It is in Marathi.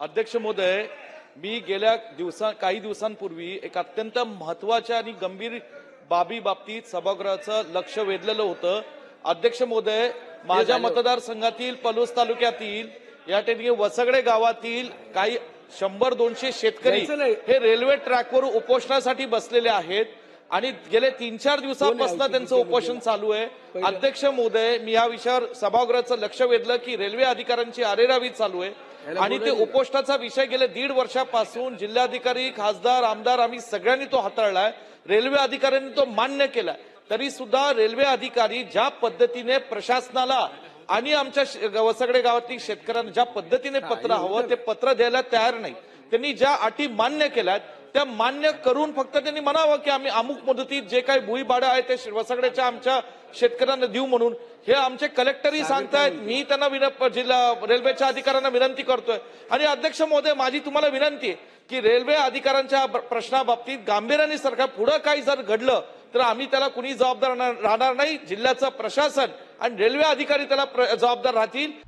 अध्यक्ष महोदय मी गेल्या दिवसा काही दिवसांपूर्वी एक अत्यंत महत्त्वाच्या आणि गंभीर बाबी बाबतीत सभागृहाचं लक्ष वेधलेलं होतं. अध्यक्ष महोदय माझ्या मतदारसंघातील पलूस तालुक्यातील या ठिकाणी वसगडे गावातील काही शंभर दोनशे शेतकरी. हे रेल्वे ट्रॅकवर उपोषणासाठी बसलेले आहेत आणि गेले तीन चार दिवसांपासून त्यांचं उपोषण चालू आहे. अध्यक्ष महोदय मी या विषयावर सभागृहाचं लक्ष वेधलं की रेल्वे अधिकाऱ्यांची अरेरावी चालू आहे. आणि ते उपोषणाचा विषय गेले दीड वर्षापासून जिल्हाधिकारी खासदार आमदार आम्ही सगळ्यांनी तो हाताळलाय. रेल्वे अधिकाऱ्यांनी तो मान्य केलाय. तरी सुद्धा रेल्वे अधिकारी ज्या पद्धतीने प्रशासनाला आणि आमच्या वसगडे गावातील शेतकऱ्यांना ज्या पद्धतीने पत्र हवं ते पत्र द्यायला तयार नाही त्यांनी ज्या अटी मान्य केल्यात त्या मान्य करून फक्त त्यांनी म्हणावं की आम्ही अमुक मुदतीत जे काही भुई भाडं आहे ते वसगड्याच्या आमच्या शेतकऱ्यांना देऊ म्हणून. हे आमचे कलेक्टरही सांगतायत मी त्यांना विन- जिल्हा रेल्वेच्या अधिकाऱ्यांना विनंती करतोय. आणि अध्यक्ष महोदय माझी तुम्हाला विनंती आहे की रेल्वे अधिकाऱ्यांच्या प्रश्नाबाबतीत गांभीर्याने सरकार पुढं काही जर घडलं तर आम्ही त्याला कुणी जबाबदार राहणार- नाही. जिल्ह्याचं प्रशासन आणि रेल्वे अधिकारी त्याला जबाबदार राहतील.